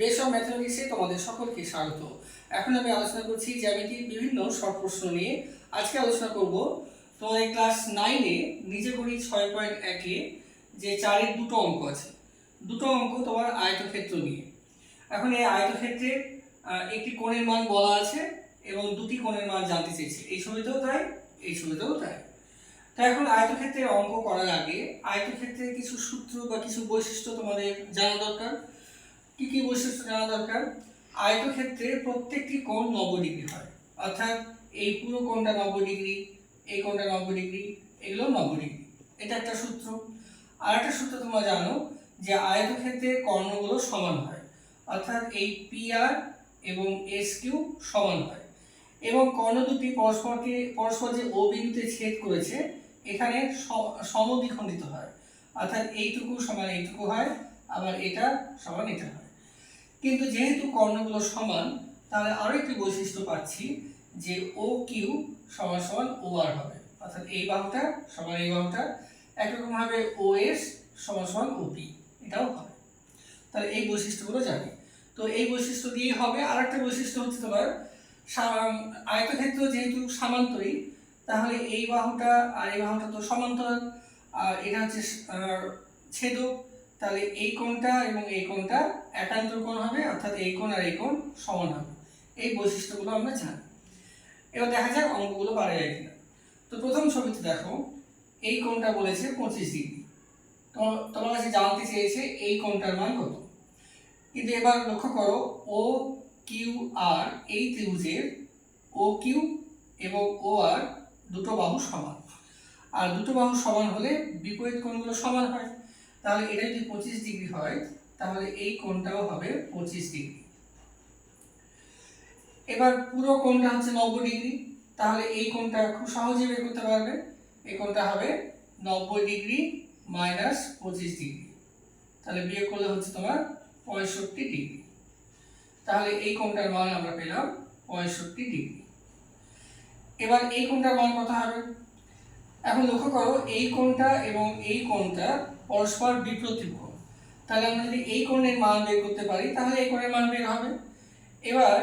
বেশ ম্যাথমেটিক্সে তোমাদের সকলকে স্বাগত। এখন আমি আলোচনা করছি জ্যামিতির বিভিন্ন শর্ট প্রশ্ন নিয়ে। আজকে আলোচনা করব তোমাদের ক্লাস নাইনে নিজে করি ছয় পয়েন্ট একে যে চারের দুটো অঙ্ক আছে। দুটো অঙ্ক তোমার আয়তক্ষেত্র নিয়ে। এখন এই আয়তক্ষেত্রে একটি কোণের মান বলা আছে এবং দুটি কোণের মান জানতে চেয়েছে। এই ছবিতেও তাই, এই ছবিতেও তাই। তো এখন আয়তক্ষেত্রের অঙ্ক করার আগে আয়তক্ষেত্রের কিছু সূত্র বা কিছু বৈশিষ্ট্য তোমাদের জানা দরকার। কি কি বৈশিষ্ট্য জানা দরকার? আয়তক্ষেত্রে প্রত্যেকটি কোণ নব্বই ডিগ্রি হয়। অর্থাৎ এই পুরো কোণটা নব্বই ডিগ্রি, এই কোণটা নব্বই ডিগ্রি, এগুলো নব্বই ডিগ্রি। এটা একটা সূত্র। আর একটা সূত্র তোমরা জানো যে আয়তক্ষেত্রে কর্ণগুলো সমান হয়। অর্থাৎ এই পি আর এবং এস কিউ সমান হয়। এবং কর্ণ দুটি পরস্পরকে, পরস্পর যে ও বিন্দুতে ছেদ করেছে, এখানে সমদ্বিখণ্ডিত হয়। অর্থাৎ এইটুকু সমান এইটুকু হয়, আবার এটা সমান এটা হয়। কিন্তু যেহেতু কর্ণগুলো সমান, তাহলে আরও একটি বৈশিষ্ট্য পাচ্ছি যে ও কিউ সমান সমান ও আর হবে। অর্থাৎ এই বাহুটা সমান এই বাহুটা একরকম একরকমভাবে ও এস সমান সমান পি এটাও হবে। তাহলে এই বৈশিষ্ট্যগুলো জানি। তো এই বৈশিষ্ট্য দিয়েই হবে। আর একটা বৈশিষ্ট্য হচ্ছে তোমার আয়তক্ষেত্র যেহেতু সামান্তরিক তাহলে এই বাহুটা আর এই বাহুটা তো সমান্তরাল, আর এটা হচ্ছে ছেদক। তাহলে এই কোণটা এবং এই কোণটা একান্তর কোণ হবে, অর্থাৎ এই কোণ আর এই কোণ সমান হবে। এই বৈশিষ্ট্যগুলো আমরা জানি। এবার দেখা যাক অঙ্কগুলো পারা যায় কিনা। তো প্রথম ছবিতে দেখো, এই কোণটা বলেছে পঁচিশ ডিগ্রি। তোমার কাছে জানতে চেয়েছে এই কোণটার মান কত। কিন্তু এবার লক্ষ্য করো, ও কিউ আর এই ত্রিভুজের ও কিউ এবং ও আর দুটো বাহু সমান। আর দুটো বাহু সমান হলে বিপরীত কোণগুলো সমান হয়। তাহলে এটা যদি পঁচিশ ডিগ্রি হয়, তাহলে এই কোণটাও হবে পঁচিশ ডিগ্রি। এবার পুরো কোণটা হচ্ছে নব্বই ডিগ্রি, তাহলে এই কোণটা খুব সহজে বের করতে পারবে। এই কোণটা হবে নব্বই ডিগ্রি মাইনাস পঁচিশ ডিগ্রি। তাহলে বিয়োগ করলে হচ্ছে তোমার পঁয়ষট্টি ডিগ্রি। তাহলে এই কোণটার মান আমরা পেলাম পঁয়ষট্টি ডিগ্রি। এবার এই কোণটার মান কত হবে? এখন লক্ষ্য করো, এই কোণটা এবং এই কোণটা পরস্পর বিপ্রতীপ কোণ তাহলে আমরা যদি এই কোণের মান বের করতে পারি, তাহলে এই কোণের মান বের হবে। এবার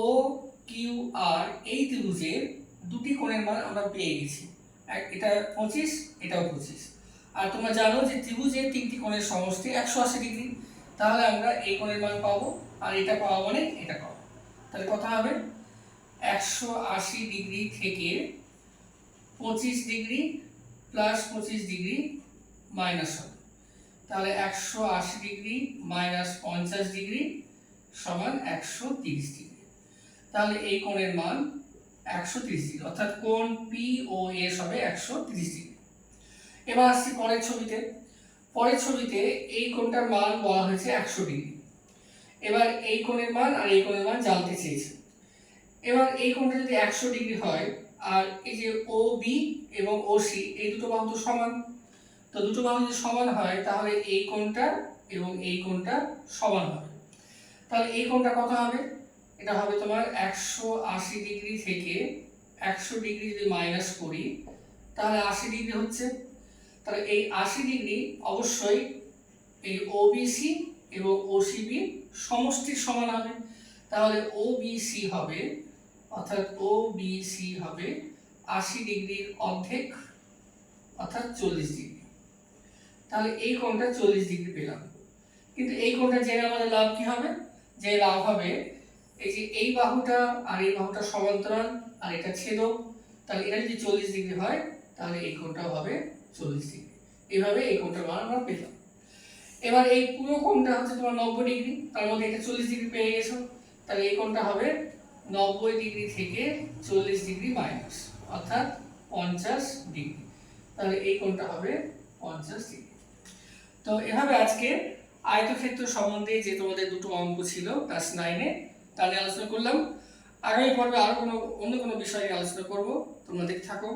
ও কিউ আর এই ত্রিভুজের দুটি কোণের মান আমরা পেয়ে গেছি। এটা পঁচিশ, এটাও পঁচিশ। আর তোমরা জানো যে ত্রিভুজের তিনটি কোণের সমষ্টি একশো আশি ডিগ্রি। তাহলে আমরা এই কোণের মান পাবো, আর এটা পাওয়া মানে এটা পাবো। তাহলে কথা হবে, একশো আশি ডিগ্রি থেকে পঁচিশ ডিগ্রি প্লাস পঁচিশ ডিগ্রি মাইনাস হবে। তাহলে একশো আশি ডিগ্রি মাইনাস পঞ্চাশ ডিগ্রি সমান একশো তিরিশ ডিগ্রি। তাহলে এই কোণের মান একশো তিরিশ ডিগ্রি, অর্থাৎ কোণ পি ও এস হবে একশো তিরিশ ডিগ্রি। এবার আসছি পরের ছবিতে। পরের ছবিতে এই কোণটার মান বলা হয়েছে একশো ডিগ্রি। এবার এই কোণের মান আর এই কোণের মান জানতে চেয়েছে। এবার এই কোণটা যদি একশো ডিগ্রি হয় আর এই যে ও বি এবং ও সি এই দুটো বাহু তো সমান। তো দুটো বাহু যদি সমান হয়, তাহলে এই কোণটা এবং এই কোণটা সমান হবে। তাহলে এই কোণটা কত হবে? এটা হবে তোমার একশো আশি ডিগ্রি থেকে একশো ডিগ্রি যদি মাইনাস করি, তাহলে আশি ডিগ্রি হচ্ছে। তাহলে এই আশি ডিগ্রি অবশ্যই এই ওবিসি এবং ওসিবি সমষ্টির সমান হবে। তাহলে ওবিসি হবে, অর্থাৎ ওবিসি হবে আশি ডিগ্রির অর্ধেক, অর্থাৎ চল্লিশ ডিগ্রি। তাহলে এই কোণটা চল্লিশ ডিগ্রি পেলাম। কিন্তু এই কোণটা জেনে আমাদের লাভ কি হবে? যে লাভ হবে এই যে এই বাহুটা আর এই বাহুটা সমান্তরাল আর এটা ছেদক। তাহলে এটা যদি চল্লিশ ডিগ্রি হয়, তাহলে এই কোণটাও হবে চল্লিশ ডিগ্রি। এইভাবে এই কোণটার মান আমরা পেলাম। এবার এই পুরো কোণটা হচ্ছে তোমার নব্বই ডিগ্রি। তার মধ্যে এটা চল্লিশ ডিগ্রি পেয়ে গেছো। তাহলে এই কোণটা হবে নব্বই ডিগ্রি থেকে চল্লিশ ডিগ্রি মাইনাস অর্থাৎ পঞ্চাশ ডিগ্রি। তাহলে এই কোণটা হবে পঞ্চাশ ডিগ্রি। তো এভাবে আজকে আয়তক্ষেত্র সম্বন্ধে যে তোমাদের দুটো অঙ্ক ছিল ক্লাস নাইনে তা নিয়ে আলোচনা করলাম। আগামী পর্বে আরও কোনো, অন্য কোনো বিষয় নিয়ে আলোচনা করব। তোমরা দেখতে থাকো।